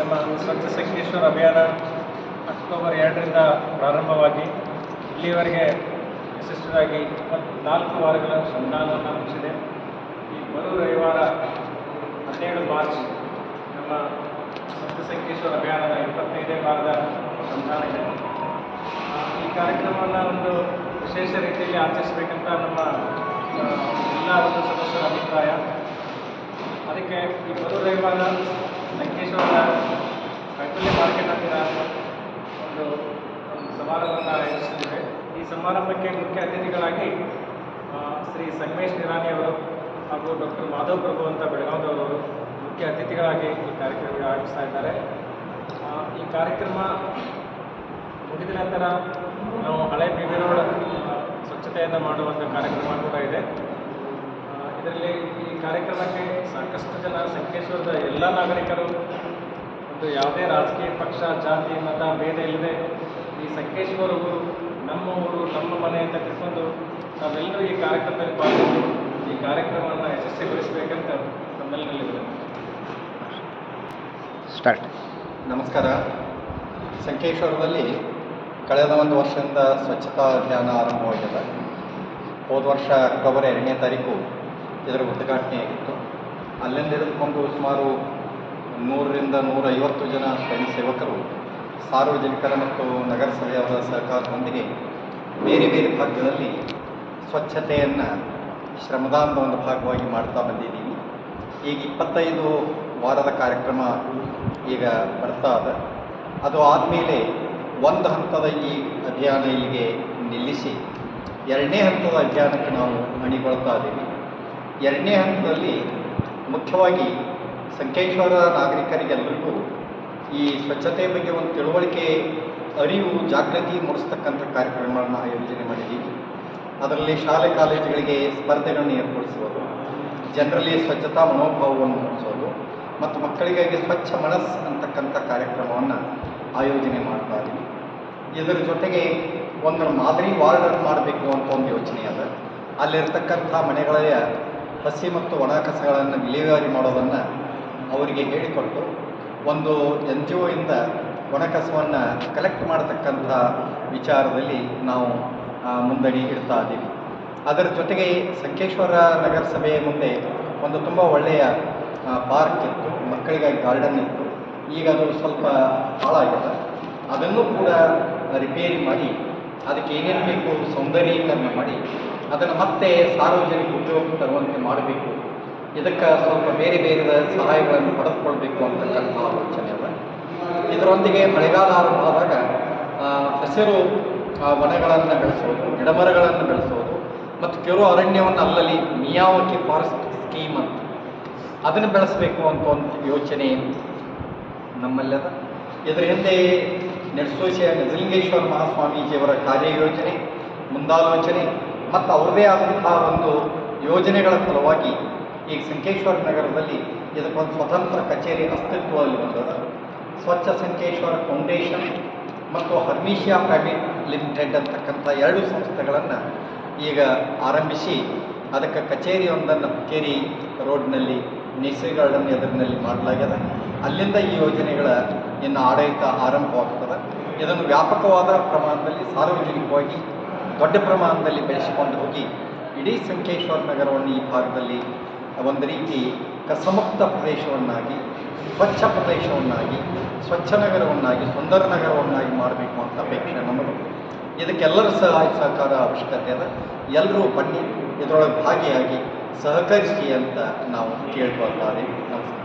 ನಮ್ಮ ಸ್ವಚ್ಛ ಸಂಕೇಶ್ವರ ಅಭಿಯಾನ ಅಕ್ಟೋಬರ್ ಎರಡರಿಂದ ಪ್ರಾರಂಭವಾಗಿ ಇಲ್ಲಿವರೆಗೆ ಯಶಸ್ವಿಯಾಗಿ ಇಪ್ಪತ್ನಾಲ್ಕು ವಾರಗಳ ಸಂಧಾನವನ್ನು ಮುಗಿಸಿದೆ. ಈ ಬರುವ ರವಿವಾರ ಹದಿನೇಳು ಮಾರ್ಚ್ ನಮ್ಮ ಸ್ವಚ್ಛ ಸಂಕೇಶ್ವರ ಅಭಿಯಾನದ ಇಪ್ಪತ್ತೈದನೇ ವಾರದ ಸಂಧಾನ ಇದೆ. ಈ ಕಾರ್ಯಕ್ರಮವನ್ನು ಒಂದು ವಿಶೇಷ ರೀತಿಯಲ್ಲಿ ಆಚರಿಸಬೇಕಂತ ನಮ್ಮ ಎಲ್ಲ ಒಂದು ಸದಸ್ಯರ ಅಭಿಪ್ರಾಯ. ಅದಕ್ಕೆ ಈ ಬರುವ ರವಿವಾರ ಲಂಕೇಶ್ವರ ಕೈಪಲ್ಯ ಮಾರ್ಕೆಟ್ ಹತ್ತಿರ ಒಂದು ಸಮಾರಂಭವನ್ನು ಆಯೋಜಿಸಿದ್ದೇವೆ. ಈ ಸಮಾರಂಭಕ್ಕೆ ಮುಖ್ಯ ಅತಿಥಿಗಳಾಗಿ ಶ್ರೀ ಸಂಗಮೇಶ್ ನಿರಾನಿ ಅವರು ಹಾಗೂ ಡಾಕ್ಟರ್ ಮಾಧವ್ ಪ್ರಭು ಅಂತ ಬೆಳಗಾವಿದವರು ಮುಖ್ಯ ಅತಿಥಿಗಳಾಗಿ ಈ ಕಾರ್ಯಕ್ರಮ ಆಯೋಜಿಸ್ತಾ ಇದ್ದಾರೆ. ಈ ಕಾರ್ಯಕ್ರಮ ಮುಗಿದ ನಂತರ ನಾವು ಹಳೆ ಬಿ ಬಿ ರೋಡ್ ಆ, ಸ್ವಚ್ಛತೆಯನ್ನು ಮಾಡುವಂಥ ಕಾರ್ಯಕ್ರಮ ಕೂಡ ಇದೆ. ಇದರಲ್ಲಿ ಈ ಕಾರ್ಯಕ್ರಮಕ್ಕೆ ಸಾಕಷ್ಟು ಜನ ಸಂಕೇಶ್ವರದ ಎಲ್ಲ ನಾಗರಿಕರು ಒಂದು ಯಾವುದೇ ರಾಜಕೀಯ ಪಕ್ಷ ಜಾತಿ ಮತ ಭೇದ ಇಲ್ಲದೆ ಈ ಸಂಕೇಶ್ವರ ಊರು ನಮ್ಮ ಊರು ನಮ್ಮ ಮನೆ ಅಂತ ತಿಳ್ಕೊಂಡು ನಾವೆಲ್ಲರೂ ಈ ಕಾರ್ಯಕ್ರಮದಲ್ಲಿ ಪಾಲ್ಗೊಂಡು ಈ ಕಾರ್ಯಕ್ರಮವನ್ನು ಯಶಸ್ವಿಗೊಳಿಸಬೇಕಂತ ನಮ್ಮೆಲ್ಲರಲ್ಲಿ ವಿನಂತಿ. ಸ್ಟಾರ್ಟ್ ನಮಸ್ಕಾರ. ಸಂಕೇಶ್ವರದಲ್ಲಿ ಕಳೆದ ಒಂದು ವರ್ಷದಿಂದ ಸ್ವಚ್ಛತಾ ಅಭಿಯಾನ ಆರಂಭವಾಗಿದೆ. ಹೋದ ವರ್ಷ ಅಕ್ಟೋಬರ್ ಎರಡನೇ ತಾರೀಕು ಇದರ ಉದ್ಘಾಟನೆಯಾಗಿತ್ತು. ಅಲ್ಲಿಂದ ಹಿಡಿದುಕೊಂಡು ಸುಮಾರು ನೂರರಿಂದ ನೂರೈವತ್ತು ಜನ ಸ್ವಯಂ ಸೇವಕರು, ಸಾರ್ವಜನಿಕರ ಮತ್ತು ನಗರಸಭೆಯವರ ಸಹಕಾರದೊಂದಿಗೆ ಬೇರೆ ಬೇರೆ ಭಾಗಗಳಲ್ಲಿ ಸ್ವಚ್ಛತೆಯನ್ನು ಶ್ರಮದಾನದ ಒಂದು ಭಾಗವಾಗಿ ಮಾಡ್ತಾ ಬಂದಿದ್ದೀವಿ. ಈಗ ಇಪ್ಪತ್ತೈದು ವಾರದ ಕಾರ್ಯಕ್ರಮ ಈಗ ಬರ್ತಾ ಇದೆ. ಅದು ಆದಮೇಲೆ ಒಂದು ಹಂತದ ಈ ಅಭಿಯಾನ ಇಲ್ಲಿಗೆ ನಿಲ್ಲಿಸಿ, ಎರಡನೇ ಹಂತದ ಅಭಿಯಾನಕ್ಕೆ ನಾವು ಅಣಿಗೊಳ್ತಾ ಇದ್ದೀವಿ. ಎರಡನೇ ಹಂತದಲ್ಲಿ ಮುಖ್ಯವಾಗಿ ಸಂಕೇಶ್ವರ ನಾಗರಿಕರಿಗೆಲ್ಲರಿಗೂ ಈ ಸ್ವಚ್ಛತೆ ಬಗ್ಗೆ ಒಂದು ತಿಳುವಳಿಕೆ, ಅರಿವು, ಜಾಗೃತಿ ಮೂಡಿಸ್ತಕ್ಕಂಥ ಕಾರ್ಯಕ್ರಮಗಳನ್ನು ಆಯೋಜನೆ ಮಾಡಿದ್ದೀವಿ. ಅದರಲ್ಲಿ ಶಾಲೆ, ಕಾಲೇಜುಗಳಿಗೆ ಸ್ಪರ್ಧೆಗಳನ್ನು ಏರ್ಪಡಿಸುವುದು, ಜನರಲ್ಲಿ ಸ್ವಚ್ಛತಾ ಮನೋಭಾವವನ್ನು ಮೂಡಿಸೋದು ಮತ್ತು ಮಕ್ಕಳಿಗಾಗಿ ಸ್ವಚ್ಛ ಮನಸ್ಸು ಅಂತಕ್ಕಂಥ ಕಾರ್ಯಕ್ರಮವನ್ನು ಆಯೋಜನೆ ಮಾಡ್ತಾ ಇದ್ದೀವಿ ಇದರ ಜೊತೆಗೆ ಒಂದು ಮಾದರಿ ವಾರ್ಡ್ ಮಾಡಬೇಕು ಅಂತ ಒಂದು ಯೋಚನೆ ಅದ. ಅಲ್ಲಿರ್ತಕ್ಕಂಥ ಮನೆಗಳ ಹಸಿ ಮತ್ತು ಒಣ ಕಸಗಳನ್ನು ವಿಲೇವಾರಿ ಮಾಡೋದನ್ನು ಅವರಿಗೆ ಹೇಳಿಕೊಟ್ಟು ಒಂದು ಎನ್ ಜಿ ಒಯಿಂದ ಒಣ ಕಸವನ್ನು ಕಲೆಕ್ಟ್ ಮಾಡತಕ್ಕಂಥ ವಿಚಾರದಲ್ಲಿ ನಾವು ಮುಂದಡಿ ಇಡ್ತಾ ಇದ್ದೀವಿ. ಅದರ ಜೊತೆಗೆ ಸಂಕೇಶ್ವರ ನಗರಸಭೆಯ ಮುಂದೆ ಒಂದು ತುಂಬ ಒಳ್ಳೆಯ ಪಾರ್ಕ್ ಇತ್ತು. ಮಕ್ಕಳಿಗಾಗಿ ಗಾರ್ಡನ್ ಇತ್ತು. ಈಗ ಅದು ಸ್ವಲ್ಪ ಹಾಳಾಗಿದೆ. ಅದನ್ನು ಕೂಡ ರಿಪೇರಿ ಮಾಡಿ, ಅದಕ್ಕೆ ಏನೇನು ಬೇಕು ಸೌಂದರ್ಯೀಕರಣ ಮಾಡಿ ಅದನ್ನು ಮತ್ತೆ ಸಾರ್ವಜನಿಕ ಉಪಯೋಗಕ್ಕೆ ತರುವಂತೆ ಮಾಡಬೇಕು. ಇದಕ್ಕೆ ಸ್ವಲ್ಪ ಬೇರೆ ಬೇರೆ ಸಹಾಯಗಳನ್ನು ಪಡೆದುಕೊಳ್ಬೇಕು ಅಂತಕ್ಕಂಥ ಆಲೋಚನೆ ಅದ. ಇದರೊಂದಿಗೆ ಮಳೆಗಾಲ ಆರಂಭ ಆದಾಗ ಹಸಿರು ವನಗಳನ್ನು ಬೆಳೆಸೋದು ಗಿಡಮರಗಳನ್ನು ಬೆಳೆಸೋದು ಮತ್ತು ಕೆಲವು ಅರಣ್ಯವನ್ನು ಅಲ್ಲಲ್ಲಿ ಮಿಯಾವಕಿ ಫಾರೆಸ್ಟ್ ಸ್ಕೀಮ್ ಅಂತ. ಅದನ್ನು ಬೆಳೆಸಬೇಕು ಅಂತ ಒಂದು ಯೋಚನೆ ನಮ್ಮಲ್ಲದ ಇದರ ಹಿಂದೆ ನೆಡ್ಸೋಶಿಯ ನಿಜಲಿಂಗೇಶ್ವರ ಮಹಾಸ್ವಾಮೀಜಿಯವರ ಕಾರ್ಯಯೋಜನೆ, ಮುಂದಾಲೋಚನೆ ಮತ್ತು ಅವರದೇ ಆದಂತಹ ಒಂದು ಯೋಜನೆಗಳ ಫಲವಾಗಿ ಈಗ ಸಂಕೇಶ್ವರ ನಗರದಲ್ಲಿ ಇದಕ್ಕೊಂದು ಸ್ವತಂತ್ರ ಕಚೇರಿ ಅಸ್ತಿತ್ವದಲ್ಲಿ ಬಂದದ. ಸ್ವಚ್ಛ ಸಂಕೇಶ್ವರ ಫೌಂಡೇಶನ್ ಮತ್ತು ಹರ್ಮಿಷಿಯಾ ಪ್ರೈವೇಟ್ ಲಿಮಿಟೆಡ್ ಅಂತಕ್ಕಂಥ ಎರಡು ಸಂಸ್ಥೆಗಳನ್ನು ಈಗ ಆರಂಭಿಸಿ ಅದಕ್ಕೆ ಕಚೇರಿಯೊಂದನ್ನು ಕೇರಿ ರೋಡ್ನಲ್ಲಿ ನೇಸರಿ ಗಾರ್ಡನ್ ಎದುರಿನಲ್ಲಿ ಮಾಡಲಾಗ್ಯದ. ಅಲ್ಲಿಂದ ಈ ಯೋಜನೆಗಳ ಇನ್ನು ಆಡಳಿತ ಆರಂಭವಾಗ್ತದೆ. ಇದನ್ನು ವ್ಯಾಪಕವಾದ ಪ್ರಮಾಣದಲ್ಲಿ ಸಾರ್ವಜನಿಕವಾಗಿ ದೊಡ್ಡ ಪ್ರಮಾಣದಲ್ಲಿ ಬೆಳೆಸಿಕೊಂಡು ಹೋಗಿ ಇಡೀ ಸಂಕೇಶ್ವರ ನಗರವನ್ನು ಈ ಭಾಗದಲ್ಲಿ ಒಂದು ರೀತಿ ಕಸಮುಕ್ತ ಪ್ರದೇಶವನ್ನಾಗಿ, ಸ್ವಚ್ಛ ಪ್ರದೇಶವನ್ನಾಗಿ, ಸ್ವಚ್ಛ ನಗರವನ್ನಾಗಿ, ಸುಂದರ ನಗರವನ್ನಾಗಿ ಮಾಡಬೇಕು ಅಂತ ಅಪೇಕ್ಷೆ ನಮ್ಮದು. ಇದಕ್ಕೆಲ್ಲರ ಸಹಾಯ ಸಹಕಾರ ಅವಶ್ಯಕತೆ ಅದ. ಎಲ್ಲರೂ ಬನ್ನಿ, ಇದರೊಳಗೆ ಭಾಗಿಯಾಗಿ ಸಹಕರಿಸಿ ಅಂತ ನಾವು ಕೇಳ್ಕೊಳ್ತಾ ಇದ್ದೀವಿ ನಮಸ್ಕಾರ.